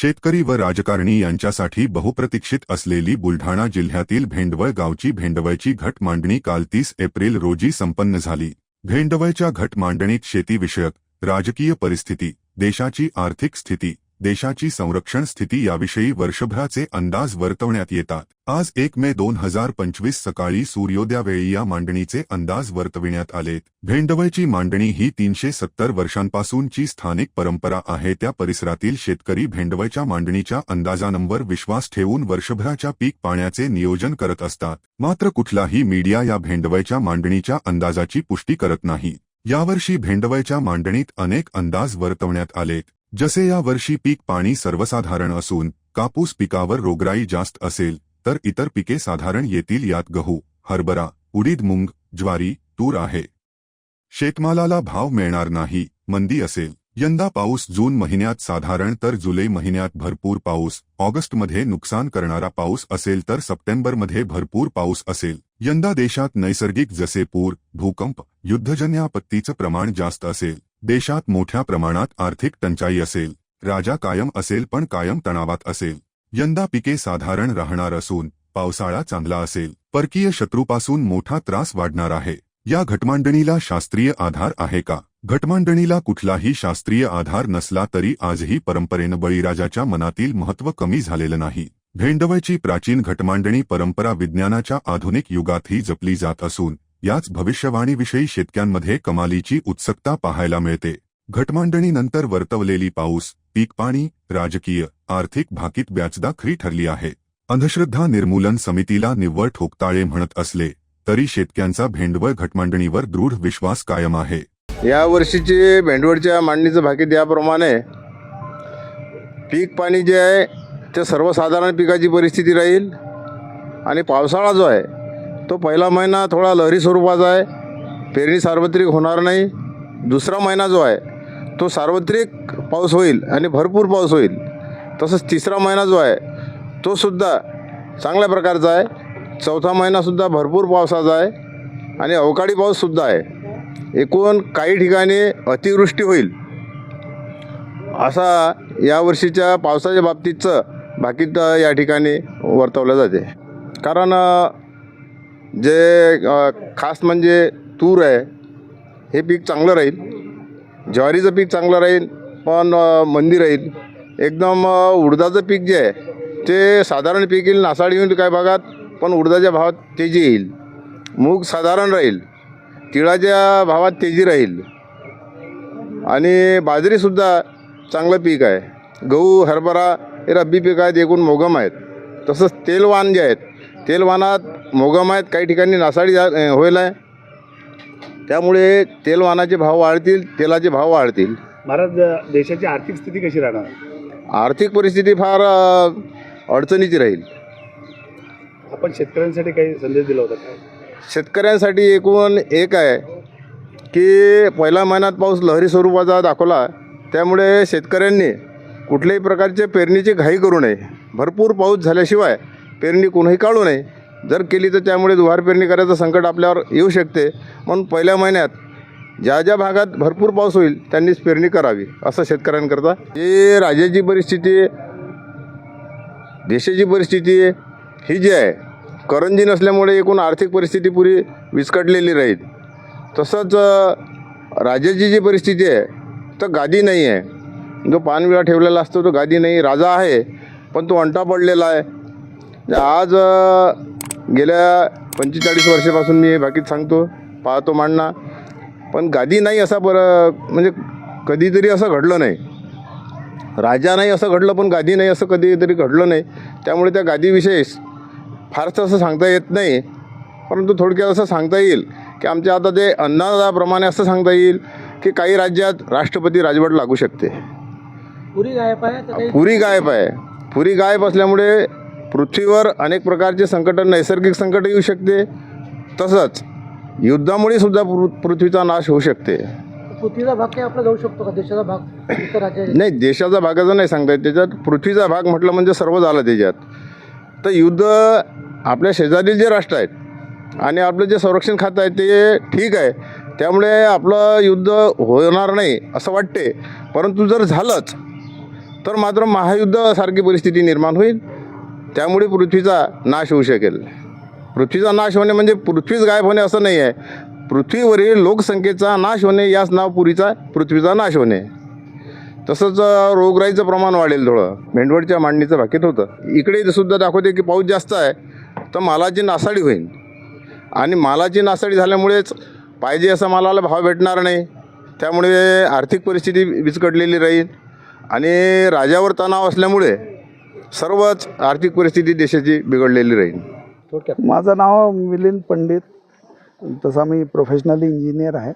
शेतकरी व राजकारणी यांच्यासाठी बहुप्रतीक्षित असलेली बुलढाणा जिल्ह्यातील भेंडवळ गावची भेंडवळची घट मांडणी काल तीस एप्रिल रोजी संपन्न झाली. भेंडवळच्या घट मांडणीत शेतीविषयक राजकीय परिस्थिती देशाची आर्थिक स्थिती देशाची संरक्षण स्थिती याविषयी वर्षभराचे अंदाज वर्तवण्यात येतात. आज एक मे दोन हजार पंचवीस सकाळी सूर्योदयावेळी या मांडणीचे अंदाज वर्तविण्यात आलेत. भेंडवळची मांडणी ही तीनशे सत्तर वर्षांपासूनची स्थानिक परंपरा आहे. त्या परिसरातील शेतकरी भेंडवळच्या मांडणीच्या अंदाजानंवर विश्वास ठेवून वर्षभराच्या पीक पाण्याचे नियोजन करत असतात. मात्र कुठलाही मीडिया या भेंडवळच्या मांडणीच्या अंदाजाची पुष्टी करत नाही. यावर्षी भेंडवळच्या मांडणीत अनेक अंदाज वर्तवण्यात आलेत. जसे यावर्षी पीक पाणी सर्वसाधारण असून कापूस पिकावर रोगराई जास्त असेल तर इतर पिके साधारण येतील यात गहू हरभरा उडीद मुंग ज्वारी तूर आहे. शेतमालाला भाव मिळणार नाही मंदी असेल. यंदा पाऊस जून महिन्यात साधारण तर जुलै महिन्यात भरपूर पाऊस ऑगस्टमध्ये नुकसान करणारा पाऊस असेल तर सप्टेंबरमध्ये भरपूर पाऊस असेल. यंदा देशात नैसर्गिक जसे पूर भूकंप युद्धजन्य आपत्तीचं प्रमाण जास्त असेल. देशात मोठ्या प्रमाणात आर्थिक टंचाई असेल. राजा कायम असेल पण कायम तणावात असेल. यंदा पिके साधारण राहणार असून पावसाळा चांगला असेल. परकीय शत्रूपासून मोठा त्रास वाढणार आहे. या घटमांडणीला शास्त्रीय आधार आहे का? घटमांडणीला कुठलाही शास्त्रीय आधार नसला तरी आजही परंपरेनं बळीराजाच्या मनातील महत्त्व कमी झालेलं नाही. भेंडवळची प्राचीन घटमांडणी परंपरा विज्ञानाच्या आधुनिक युगातही जपली जात असून याच भविष्यवाणीविषयी शेतक्यांमध्ये कमालीची उत्सुकता पाहायला मिळते. घटमांडणीनंतर वर्तवलेली पाऊस पीक पाणी राजकीय आर्थिक भाकीत व्याजदा खरी ठरली आहे. अंधश्रद्धा निर्मूलन समितीला निव्वळ ठोकताळे म्हणत असले तरी शेतक्यांचा भेंडवळ घटमांडणीवर दृढ विश्वास कायम आहे. या वर्षीची भेंडवळच्या मांडणीचं भाकीत याप्रमाणे पीक पाणी जे आहे ते सर्वसाधारण पिकाची परिस्थिती राहील. आणि पावसाळा जो आहे तो पहिला महिना थोडा लहरी स्वरूपाचा आहे. पेरणी सार्वत्रिक होणार नाही. दुसरा महिना जो आहे तो सार्वत्रिक पाऊस होईल आणि भरपूर पाऊस होईल. तसंच तिसरा महिना जो आहे तो सुद्धा चांगल्या प्रकारचा आहे. चौथा महिनासुद्धा भरपूर पावसाचा आहे आणि अवकाळी पाऊससुद्धा आहे. एकूण काही ठिकाणी अतिवृष्टी होईल. असा यावर्षीच्या पावसाच्या बाबतीतचं भाकीत या ठिकाणी वर्तवलं जाते. कारण जे खास म्हणजे तूर आहे हे पीक चांगलं राहील. ज्वारीचं पीक चांगलं राहील. पण मंदिर मंदी राहील एकदम उडदाचं पीक जे आहे ते साधारण पीक येईल नासाडी येईल काही भागात पण उडदाच्या भावात तेजी येईल. मूग साधारण राहील. तिळाच्या भावात तेजी राहील. आणि बाजरीसुद्धा चांगलं पीक आहे. गहू हरभरा हे रब्बी पीक आहेत एकूण मोगम आहेत. तसंच तेलवान जे आहेत तेलवानात मोगम आहेत काही ठिकाणी नासाडी जा होईल आहे. त्यामुळे तेलवानाचे भाव वाढतील तेलाचे भाव वाढतील. महाराज देशाची आर्थिक स्थिती कशी राहणार? आर्थिक परिस्थिती फार अ, अडचणीची राहील. आपण शेतकऱ्यांसाठी काही संदेश दिला होता काय शेतकऱ्यांसाठी एकूण एक आहे की पहिल्या महिन्यात पाऊस लहरी स्वरूपाचा दाखवला त्यामुळे शेतकऱ्यांनी कुठल्याही प्रकारचे पेरणीची घाई करू नये. भरपूर पाऊस झाल्याशिवाय पेरणी कोणीही काढू नये. जर केली तर त्यामुळे दुवार पेरणी करायचं संकट आपल्यावर येऊ शकते. म्हणून पहिल्या महिन्यात ज्या ज्या भागात भरपूर पाऊस होईल त्यांनीच पेरणी करावी असं शेतकऱ्यांकरता. ही राज्याची परिस्थिती देशाची परिस्थिती ही जी आहे करंजी नसल्यामुळे एकूण आर्थिक परिस्थिती पुरी विस्कटलेली राहील. तसंच राजाची राज्याची जी परिस्थिती आहे तर गादी नाही आहे. जो पानविळा ठेवलेला असतो तो गादी नाही राजा आहे पण तो अंटा पडलेला आहे. आज गेल्या पंचेचाळीस वर्षापासून मी हे बाकीत सांगतो पाहतो मांडणा. पण गादी नाही असा बरं म्हणजे कधीतरी असं घडलं नाही. राजा नाही असं घडलं पण गादी नाही असं कधीतरी घडलं नाही. त्यामुळे त्या गादीविषयी फारसं असं सांगता येत नाही. परंतु थोडक्यात असं सांगता येईल की आमच्या आता ते अंदाजाप्रमाणे असं सांगता येईल की काही राज्यात राष्ट्रपती राजवट लागू शकते. पुरी गायब आहे पुरी गायब आहे. पुरी गायब असल्यामुळे पृथ्वीवर अनेक प्रकारचे संकट नैसर्गिक संकट येऊ शकते. तसंच युद्धामुळे सुद्धा पृ- पृथ्वीचा नाश होऊ शकते. पृथ्वीचा भाग काही आपला जाऊ शकतो का? देशाचा भाग इतर राज्य नाही देशाचा भागाचा नाही सांगता येत. त्याच्यात पृथ्वीचा भाग म्हटलं म्हणजे सर्व झालं त्याच्यात. तर युद्ध आपल्या शेजारील जे राष्ट्र आहेत आणि आपलं जे संरक्षण खातं आहे ते ठीक आहे. त्यामुळे आपलं युद्ध होणार नाही असं वाटते. परंतु जर झालंच तर मात्र महायुद्धासारखी परिस्थिती निर्माण होईल. त्यामुळे पृथ्वीचा नाश होऊ शकेल. पृथ्वीचा नाश होणे म्हणजे पृथ्वीच गायब होणे असं नाही आहे. पृथ्वीवरील लोकसंख्येचा नाश होणे याच नाव पुरीचा पृथ्वीचा नाश होणे. तसंच रोगराईचं प्रमाण वाढेल थोडं. मेंढवडच्या मांडणीचं भाकीत होतं. इकडे सुद्धा दाखवते की पाऊस जास्त आहे तर मालाची नासाडी होईल. आणि मालाची नासाडी झाल्यामुळेच पाहिजे असं मालाला भाव भेटणार नाही. त्यामुळे आर्थिक परिस्थिती विस्कटलेली राहील. आणि राजावर तणाव असल्यामुळे सर्वच आर्थिक परिस्थिती देशाची बिघडलेली राहील. थोडक्यात. माझं नाव मिलिंद पंडित. तसा मी प्रोफेशनली इंजिनियर आहे.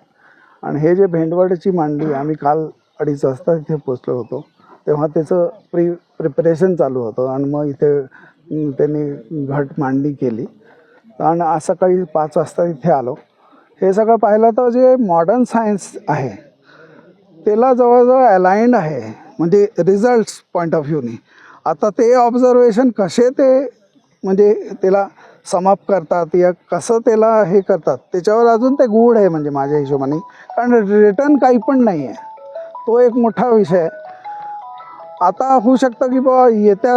आणि हे जे भेंडवडची मांडली आम्ही काल अडीच वाजता इथे पोचलो होतो. तेव्हा त्याचं प्री प्रिपरेशन चालू होतं आणि मग इथे त्यांनी घट मांडणी केली. आणि आज सकाळी पाच वाजता इथे आलो. हे सगळं पाहिलं तर जे मॉडर्न सायन्स आहे त्याला जवळजवळ अलाइंड आहे. म्हणजे रिझल्ट्स पॉईंट ऑफ व्ह्यूनी आता ते ऑब्झर्वेशन कसे ते म्हणजे त्याला समाप्त करतात या कसं त्याला हे करतात त्याच्यावर अजून ते गूढ आहे म्हणजे माझ्या हिशोबाने. कारण रिटर्न काही पण नाही आहे. तो एक मोठा विषय आहे. आता होऊ शकतं की बाबा येत्या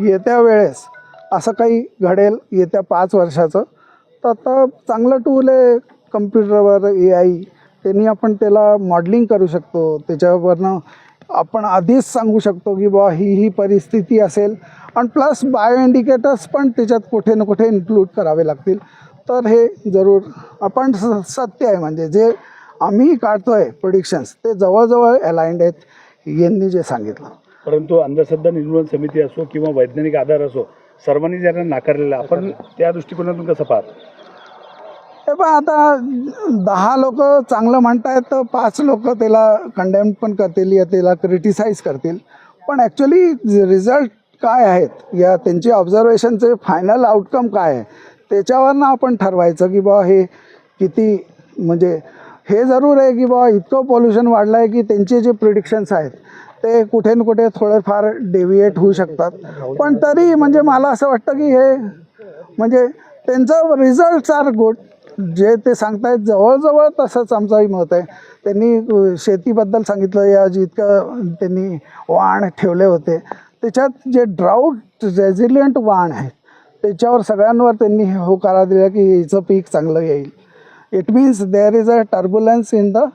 येत्या वेळेस असं काही घडेल येत्या पाच वर्षाचं तर आता चांगलं टूल आहे कम्प्युटरवर ए आय त्यांनी आपण त्याला मॉडलिंग करू शकतो. त्याच्यावरनं आपण आधीच सांगू शकतो की बुवा ही ही परिस्थिती असेल. आणि प्लस बायो इंडिकेटर्स पण त्याच्यात कुठे ना कुठे इन्क्लूड करावे लागतील. तर हे जरूर आपण स सत्य आहे. म्हणजे जे आम्ही काढतो आहे प्रोडिक्शन्स ते जवळजवळ अलाइंड आहेत यांनी जे सांगितलं. परंतु अंधश्रद्धा निर्मूलन समिती असो किंवा वैज्ञानिक आधार असो सर्वांनी ज्यांना नाकारलेला आपण त्या दृष्टिकोनातून कसं पाहतो? हे पण आता दहा लोक चांगलं म्हणतायत तर पाच लोक त्याला कंडेम पण करतील या त्याला क्रिटिसाइज करतील. पण ॲक्च्युली रिझल्ट काय आहेत? या त्यांची ऑब्झर्वेशनचे फायनल आउटकम काय आहे? त्याच्यावरनं आपण ठरवायचं की बा हे किती म्हणजे हे जरूर आहे की बा इतकं पॉल्युशन वाढलं आहे की त्यांचे जे प्रिडिक्शन्स आहेत ते कुठे ना कुठे थोडेफार डेव्हिएट होऊ शकतात. पण तरी म्हणजे मला असं वाटतं की हे म्हणजे त्यांचं रिझल्ट्स आर गुड जे ते सांगतायत जवळजवळ तसंच आमचंही मत आहे. त्यांनी शेतीबद्दल सांगितलं या जितकं त्यांनी वाण ठेवले होते. त्याच्यात जे ड्राऊट रेझिलियंट वाण आहेत त्याच्यावर सगळ्यांवर त्यांनी होकारा दिला की हिचं पीक चांगलं येईल. It means there is a turbulence in the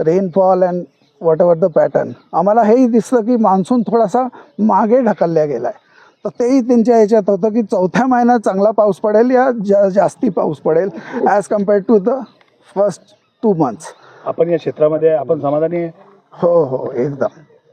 rainfall and whatever the pattern आम्हाला हेही दिसलं की मान्सून थोडासा मागे ढकलल्या गेला आहे तर तेही त्यांच्या ह्याच्यात होतं की चौथ्या महिन्यात चांगला पाऊस पडेल या जा जास्ती पाऊस पडेल as compared to the first two months आपण या क्षेत्रामध्ये आपण समाधानी आहे? हो हो एकदम.